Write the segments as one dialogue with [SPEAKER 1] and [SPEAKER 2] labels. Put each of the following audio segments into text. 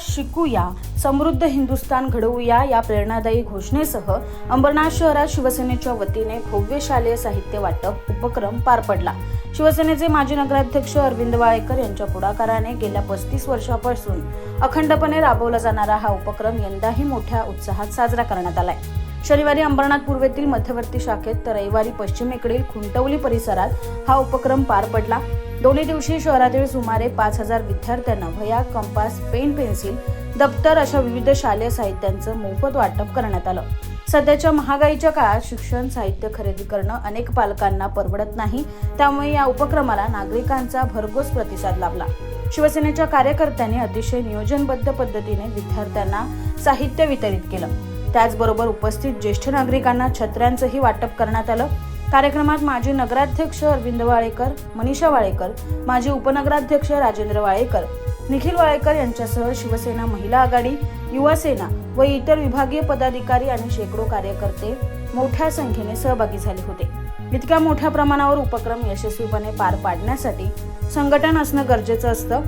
[SPEAKER 1] शिकूया समृद्ध हिंदुस्थान घडवूया या प्रेरणादायी घोषणेसह अंबरनाथ शहरात शिवसेनेच्या वतीने भव्य शालेय साहित्य वाटप उपक्रम पार पडला. शिवसेनेचे माजी नगराध्यक्ष अरविंद वाळेकर यांच्या पुढाकाराने गेल्या पस्तीस वर्षापासून अखंडपणे राबवला जाणारा हा उपक्रम यंदाही मोठ्या उत्साहात साजरा करण्यात आलाय. शनिवारी अंबरनाथ पूर्वेतील मध्यवर्ती शाखेत तर रविवारी पश्चिमेकडील खुंटवली परिसरात हा उपक्रम पार पडला. दोन्ही दिवशी शहरातील सुमारे पाच हजार विद्यार्थ्यांना भया कंपास पेन पेन्सिल दप्तर अशा विविध शालेय साहित्यांचं मोफत वाटप करण्यात आलं. सध्याच्या महागाईच्या काळात शिक्षण साहित्य खरेदी करणं अनेक पालकांना परवडत नाही. त्यामुळे या उपक्रमाला नागरिकांचा भरघोस प्रतिसाद लाभला. शिवसेनेच्या कार्यकर्त्यांनी अतिशय नियोजनबद्ध पद्धतीने विद्यार्थ्यांना साहित्य वितरित केलं. त्याचबरोबर उपस्थित ज्येष्ठ नागरिकांना छत्र्यांचंही वाटप करण्यात आलं. कार्यक्रमात माजी नगराध्यक्ष अरविंद वाळेकर मनीषा वाळेकर माजी उपनगराध्यक्ष राजेंद्र वाळेकर निखिल वाळेकर यांच्यासह शिवसेना महिला आघाडी युवा सेना व इतर विभागीय पदाधिकारी आणि शेकडो कार्यकर्ते मोठ्या संख्येने सहभागी झाले होते. इतक्या मोठ्या प्रमाणावर उपक्रम यशस्वीपणे पार पाडण्यासाठी संघटन असणं गरजेचं असतं.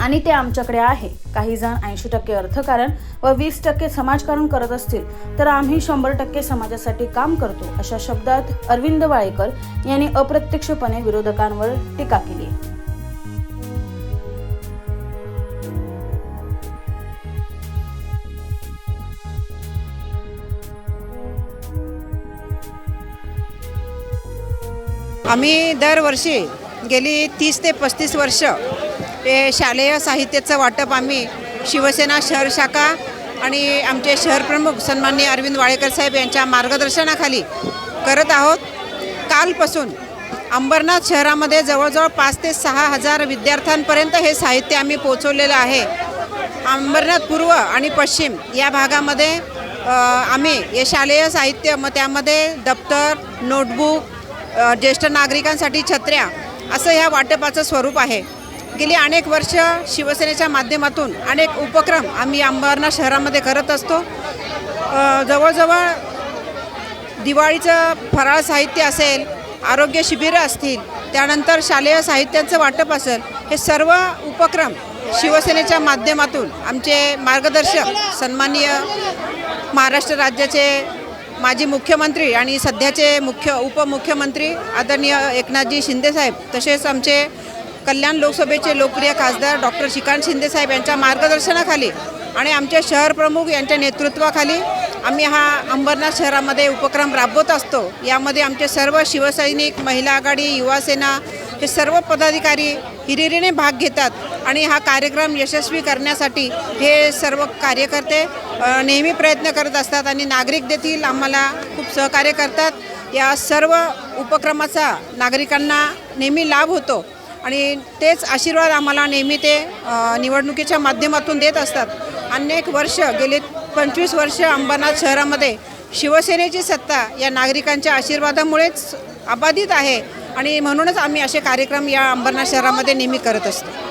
[SPEAKER 1] आणि ते आमच्याकडे आहे. काही जण ऐंशी टक्के अर्थकारण व वीस टक्के समाजकारण करत असतील तर आम्ही शंभर टक्के समाजासाठी काम करतो अशा शब्दात अरविंद वाळेकर यांनी अप्रत्यक्षपणे विरोधकांवर टीका केली.
[SPEAKER 2] आम्ही दरवर्षी गेली तीस ते पस्तीस वर्ष हे शालेय साहित्याचं वाटप आम्ही शिवसेना शहर शाखा आणि आमचे शहरप्रमुख सन्माननीय अरविंद वाळेकर साहेब यांच्या मार्गदर्शनाखाली करत आहोत. कालपासून अंबरनाथ शहरामध्ये जवळजवळ पाच ते सहा हजार विद्यार्थ्यांपर्यंत हे साहित्य आम्ही पोचवलेलं आहे. अंबरनाथ पूर्व आणि पश्चिम या भागामध्ये आम्ही हे शालेय साहित्य मग त्यामध्ये दप्तर नोटबुक ज्येष्ठ नागरिकांसाठी छत्र्या असं ह्या वाटपाचं स्वरूप आहे. गेली अनेक वर्ष शिवसेनेच्या माध्यमातून अनेक उपक्रम आम्ही अंबरनाथ शहरामध्ये करत असतो. जवळजवळ दिवाळीचं फराळ साहित्य असेल आरोग्य शिबिरं असतील त्यानंतर शालेय साहित्यांचं वाटप असेल हे सर्व उपक्रम शिवसेनेच्या माध्यमातून आमचे मार्गदर्शक सन्माननीय महाराष्ट्र राज्याचे माजी मुख्यमंत्री आणि सध्याचे मुख्य उपमुख्यमंत्री आदरणीय एकनाथजी शिंदेसाहेब तसेच आमचे कल्याण लोकसभेचे लोकप्रिय खासदार डॉक्टर श्रीकांत शिंदेसाहेब यांच्या मार्गदर्शनाखाली आणि आमचे शहर प्रमुख यांच्या नेतृत्वाखाली आम्ही हा अंबरनाथ शहरामध्ये उपक्रम राबवत असतो. यामध्ये आमचे सर्व शिवसैनिक महिला आघाडी युवासेना हे सर्व पदाधिकारी हिरिरीने भाग घेतात आणि हा कार्यक्रम यशस्वी करण्यासाठी हे सर्व कार्यकर्ते नेहमी प्रयत्न करत असतात आणि नागरिक देखील आम्हाला खूप सहकार्य करतात. या सर्व उपक्रमाचा नागरिकांना नेहमी लाभ होतो. आणि तेच आशीर्वाद आम्हाला नेहमी ते निवडणुकीच्या माध्यमातून देत असतात. अनेक वर्ष गेले पंचवीस वर्ष अंबरनाथ शहरामध्ये शिवसेनेची सत्ता या नागरिकांच्या आशीर्वादामुळेच अबाधित आहे आणि म्हणूनच आम्ही असे कार्यक्रम या अंबरनाथ शहरामध्ये नेहमी करत असतो.